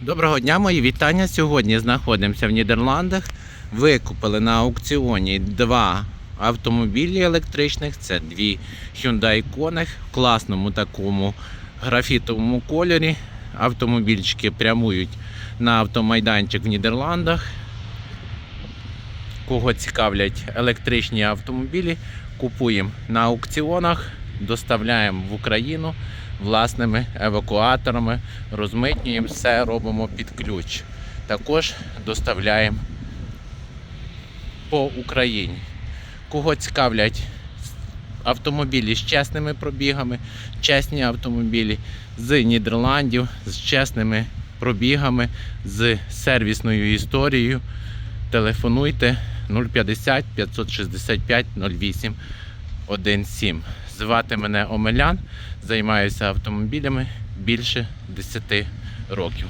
Доброго дня, мої вітання. Сьогодні знаходимося в Нідерландах. Викупили на аукціоні два автомобілі електричних. Це дві Hyundai Kona в класному такому графітовому кольорі. Автомобільчики прямують на автомайданчик в Нідерландах. Кого цікавлять електричні автомобілі, купуємо на аукціонах, доставляємо в Україну власними евакуаторами, розмитнюємо все, робимо під ключ. Також доставляємо по Україні. Кого цікавлять автомобілі з чесними пробігами, чесні автомобілі з Нідерландів, з чесними пробігами, з сервісною історією. Телефонуйте 050 565 08 17. Звати мене Омелян, займаюся автомобілями більше 10 років.